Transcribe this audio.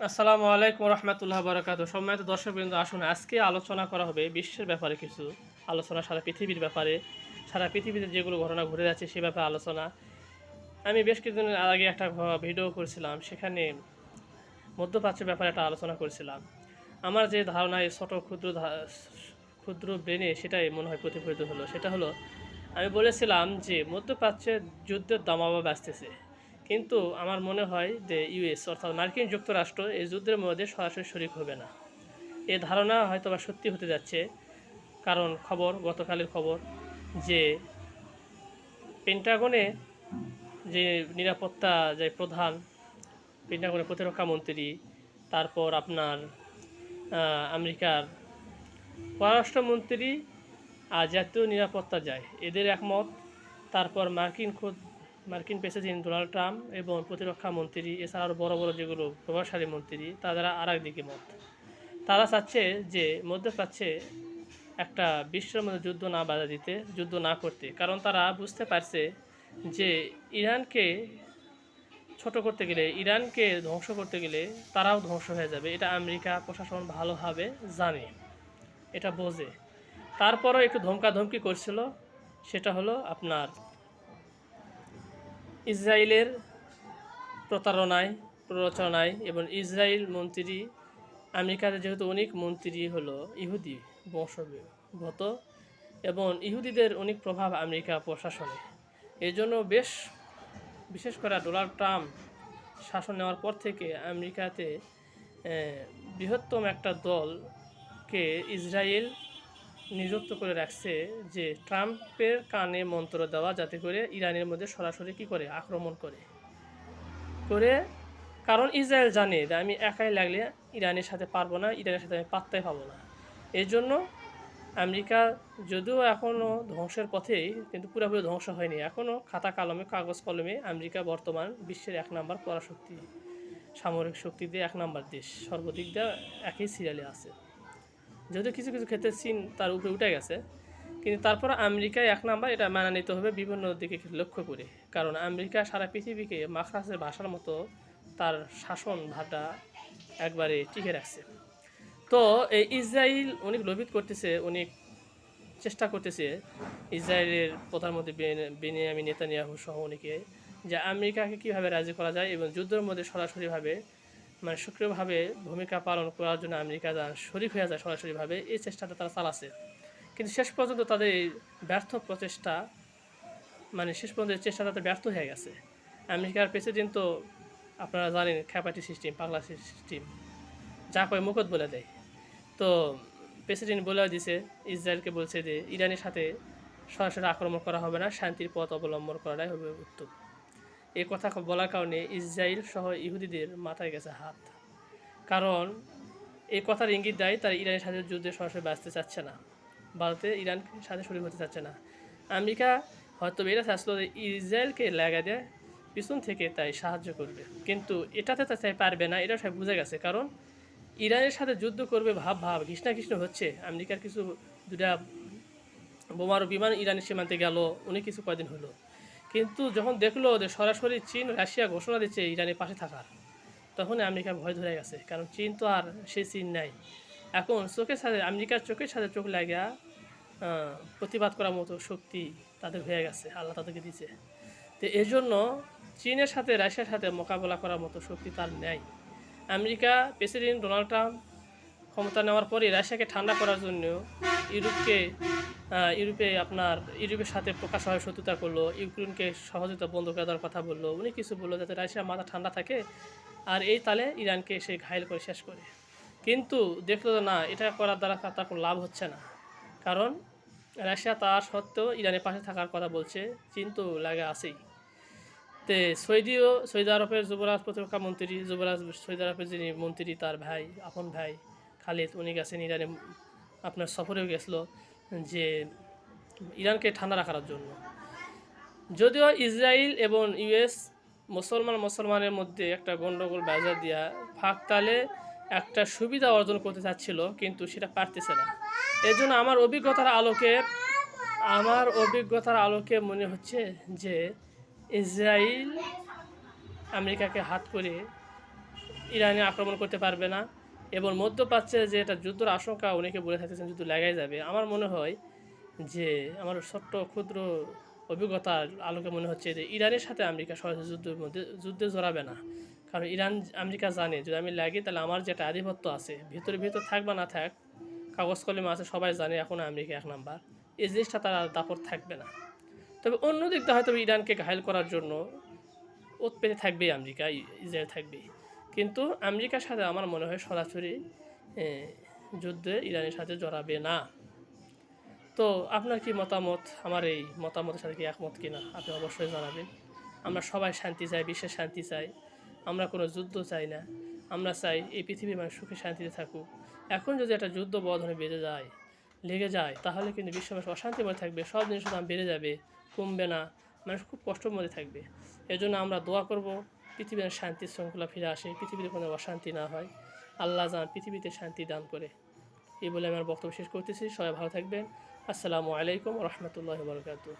আসসালামু আলাইকুম রহমতুল্লাহ বারাকাত সম্মানিত দর্শকবৃন্দ, আসুন আজকে আলোচনা করা হবে বিশ্বের ব্যাপারে কিছু আলোচনা, সারা পৃথিবীর ব্যাপারে। সারা পৃথিবীতে যেগুলো ঘটনা ঘুরে যাচ্ছে সে ব্যাপারে আলোচনা। আমি বেশ কিছুদিন আগে একটা ভিডিও করেছিলাম, সেখানে মধ্যপ্রাচ্যের ব্যাপারে একটা আলোচনা করেছিলাম। আমার যে ধারণা, এই ছোটো ক্ষুদ্র ক্ষুদ্র ব্রেনে সেটাই মনে হয় প্রতিফলিত হলো। সেটা হলো, আমি বলেছিলাম যে মধ্যপ্রাচ্যের যুদ্ধের দামাবা বাঁচতেছে। কিন্তু আমার মনে হয় যে ইউএস অর্থাৎ মার্কিন যুক্তরাষ্ট্র এই যুদ্ধের মধ্যে সরাসরি শরিক হবে না। এ ধারণা হয়তো বা সত্যি হতে যাচ্ছে, কারণ খবর, গতকালের খবর যে পেন্টাগনে যে নিরাপত্তা যে প্রধান, পেন্টাগনের প্রতিরক্ষা মন্ত্রী, তারপর আপনার আমেরিকার পররাষ্ট্রমন্ত্রী আর জাতীয় নিরাপত্তা যায়, এদের একমত। তারপর মার্কিন খোদ মার্কিন প্রেসিডেন্ট ডোনাল্ড ট্রাম্প এবং প্রতিরক্ষা মন্ত্রী এছাড়া আরও বড় বড় যেগুলো প্রভাবশালী মন্ত্রী, তারা আর একদিকে মত। তারা চাচ্ছে যে মধ্যপ্রাচ্যে একটা বিশ্বের মধ্যে যুদ্ধ না বাধা দিতে, যুদ্ধ না করতে। কারণ তারা বুঝতে পারছে যে ইরানকে ছোট করতে গেলে, ইরানকে ধ্বংস করতে গেলে তারাও ধ্বংস হয়ে যাবে। এটা আমেরিকা প্রশাসন ভালোভাবে জানে, এটা বোঝে। তারপরও একটু ধমকাধমকি করছিল, সেটা হলো আপনার ইসরায়েলের প্রতারণায়, প্ররোচনায় এবং ইসরায়েল মন্ত্রী, আমেরিকাতে যেহেতু অনেক মন্ত্রী হলো, ইহুদি বংশগত এবং ইহুদিদের অনেক প্রভাব আমেরিকা প্রশাসনে। এই জন্য বেশ, বিশেষ করে ডোনাল্ড ট্রাম্প শাসন নেওয়ার পর থেকে আমেরিকাতে বৃহত্তম একটা দলকে ইসরায়েল নিযুক্ত করে রাখছে যে ট্রাম্পের কানে মন্ত্র দেওয়া যাতে করে ইরানের মধ্যে সরাসরি কি করে? আক্রমণ করে। করে কারণ ইসরায়েল জানে যে আমি একাই লাগলে ইরানের সাথে পারব না, ইরানের সাথে আমি পাত্তাই পাবো না। এই জন্য আমেরিকা যদিও এখনও ধ্বংসের পথেই, কিন্তু পুরোপুরি ধ্বংস হয়নি। এখনও খাতা কলমে, কাগজ কলমে আমেরিকা বর্তমান বিশ্বের এক নাম্বার পরাশক্তি, সামরিক শক্তি দিয়ে এক নাম্বার দেশ। সর্বদিক দিয়ে একই সিরিয়ালে আছে। যদিও কিছু কিছু ক্ষেত্রে চীন তার উপরে উঠে গেছে, কিন্তু তারপর আমেরিকায় এক নাম্বার এটা মানা নিতে হবে বিভিন্ন দিকে লক্ষ্য করে। কারণ আমেরিকা সারা পৃথিবীকে মাখরাসের ভাষার মতো তার শাসন ভাটা একবারে টিকে রাখছে। তো এই ইসরায়েল অনেক লোভিত করতেছে অনেক চেষ্টা করতেছে ইসরায়েলের প্রধানমন্ত্রী বেন- বেনিয়ামিন নেতানিয়াহু সহ অনেকে যে আমেরিকাকে কীভাবে রাজি করা যায় এবং যুদ্ধের মধ্যে সরাসরিভাবে মানে সক্রিয়ভাবে ভূমিকা পালন করার জন্য আমেরিকা শরিক হয়ে যায় সরাসরিভাবে, এই চেষ্টাটা তারা চালাচ্ছে। কিন্তু শেষ পর্যন্ত তাদের এই ব্যর্থ প্রচেষ্টা মানে শেষ পর্যন্ত চেষ্টা তাদের ব্যর্থ হয়ে গেছে। আমেরিকার প্রেসিডেন্ট তো আপনারা জানেন খ্যাপাটি সিস্টেম পাগলা সিস্টেম যা কয় মুখত বলে দেয়। তো প্রেসিডেন্ট বলে দিছে, ইসরায়েলকে বলছে যে ইরানের সাথে সরাসরি আক্রমণ করা হবে না, শান্তির পথ অবলম্বন করাটাই হবে উত্তম। এই কথা বলার কারণে ইসরায়েল সহ ইহুদিদের মাথায় গেছে হাত। কারণ এই কথার ইঙ্গিত দেয় তারা ইরানের সাথে যুদ্ধে সরাসরি বাঁচতে চাচ্ছে না। ভারতে ইরানের সাথে শরীর হতে চাচ্ছে না। আমেরিকা হয়তো এটা চাচ্ছিল যে ইসরায়েলকে লাগা দেয় পিছন থেকে তাই সাহায্য করবে। কিন্তু এটাতে তা তাই পারবে না এটা সবাই বুঝে গেছে। কারণ ইরানের সাথে যুদ্ধ করবে ভাব ভাব ঘৃষ্ণা কৃষ্ণ হচ্ছে। আমেরিকার কিছু দুটা বোমারু বিমান ইরানের সীমান্তে গেল, অনেক কিছু কয়দিন হলো। কিন্তু যখন দেখল যে সরাসরি চীন, রাশিয়া ঘোষণা দিচ্ছে ইরানের পাশে থাকার, তখন আমেরিকা ভয় ধরে গেছে, কারণ চীন তো আর সেই চীন নাই। এখন চোখের সাথে, আমেরিকার চোখের সাথে চোখ লাগিয়া প্রতিবাদ করার মতো শক্তি তাদের হয়ে গেছে, আল্লাহ তাদেরকে দিয়েছে। তো এই জন্য চীনের সাথে, রাশিয়ার সাথে মোকাবেলা করার মতো শক্তি তার নেই। আমেরিকা প্রেসিডেন্ট ডোনাল্ড ট্রাম্প ক্ষমতা নেওয়ার পরে রাশিয়াকে ঠান্ডা করার জন্য ইউরোপকে ইউরোপে আপনার, ইউরোপের সাথে প্রকাশ হয় শত্রুতা করল, ইউক্রেনকে সহযোগিতা বন্ধ করে দেওয়ার কথা বলল উনি কিছু বলল যাতে রাশিয়ার মাথা ঠান্ডা থাকে। আর এই তালে ইরানকে সে ঘায়ল করে শেষ করে। কিন্তু দেখল না, এটা করার দ্বারা তার কোনো লাভ হচ্ছে না। কারণ রাশিয়া তার সত্ত্বেও ইরানের পাশে থাকার কথা বলছে চীন তো লাগে আছেই। তে সৌদিও, সৌদি আরবের যুবরাজ প্রতিরক্ষা মন্ত্রী, যুবরাজ সৌদি আরবের যিনি মন্ত্রী, তার ভাই, আপন ভাই খালিদ, উনি গেছেন ইরানে, আপনার সফরেও গেছিল যে ইরানকে ঠান্ডা রাখার জন্য। যদিও ইসরায়েল এবং ইউএস মুসলমান মুসলমানের মধ্যে একটা গণ্ডগোল বাজার দিয়া ফাঁকতালে একটা সুবিধা অর্জন করতে চাচ্ছিল, কিন্তু সেটা পারতেছে না। এর জন্য আমার অভিজ্ঞতার আলোকে, আমার অভিজ্ঞতার আলোকে মনে হচ্ছে যে ইসরায়েল আমেরিকাকে হাত করে ইরানে আক্রমণ করতে পারবে না। এবং মধ্যপ্রাচ্যে যে একটা যুদ্ধের আশঙ্কা অনেকে বলে থাকতেছেন যুদ্ধ লাগাই যাবে, আমার মনে হয় যে আমার ছোট্ট ক্ষুদ্র অভিজ্ঞতার আলোকে মনে হচ্ছে যে ইরানের সাথে আমেরিকা সরাসরি যুদ্ধের মধ্যে, যুদ্ধে জড়াবে না। কারণ ইরান, আমেরিকা জানে, যদি আমি লাগি তাহলে আমার যেটা আধিপত্য আছে, ভিতরে ভিতর থাক বা না থাক, কাগজ কলমে আছে, সবাই জানে এখন আমেরিকা এক নাম্বার। এই জিনিসটা তার দাপট থাকবে না। তবে অন্য দিক দিয়ে হয়তো ইরানকে ঘায়ল করার জন্য ওত পেতে থাকবেই আমেরিকা ইসরায়েল থাকবেই। কিন্তু আমেরিকার সাথে আমার মনে হয় সরাসরি যুদ্ধে ইরানের সাথে জড়াবে না। তো আপনার কি মতামত? আমার এই মতামতের সাথে কি একমত কিনা? আপনি অবশ্যই জানাবেন। আমরা সবাই শান্তি চাই, বিশ্বের শান্তি চাই। আমরা কোনো যুদ্ধ চাই না। আমরা চাই এই পৃথিবীর মানুষ সুখে শান্তিতে থাকুক। এখন যদি একটা যুদ্ধ বধনে বেড়ে যায়, লেগে যায়, তাহলে কিন্তু বিশ্ব মানুষ অশান্তির মধ্যে থাকবে। সব জিনিসের দাম বেড়ে যাবে, কমবে না। মানুষ খুব কষ্টের মধ্যে থাকবে। এজন্য আমরা দোয়া করব। পৃথিবীর শান্তি শৃঙ্খলা ফিরে আসে, পৃথিবীতে কোনো অশান্তি না হয়। আল্লাহ যান পৃথিবীতে শান্তি দান করে। এই বলে আমার বক্তব্য শেষ করতেছি। সবাই ভালো থাকবেন। আসসালামু আলাইকুম রহমতুল্লাহ বরকাতু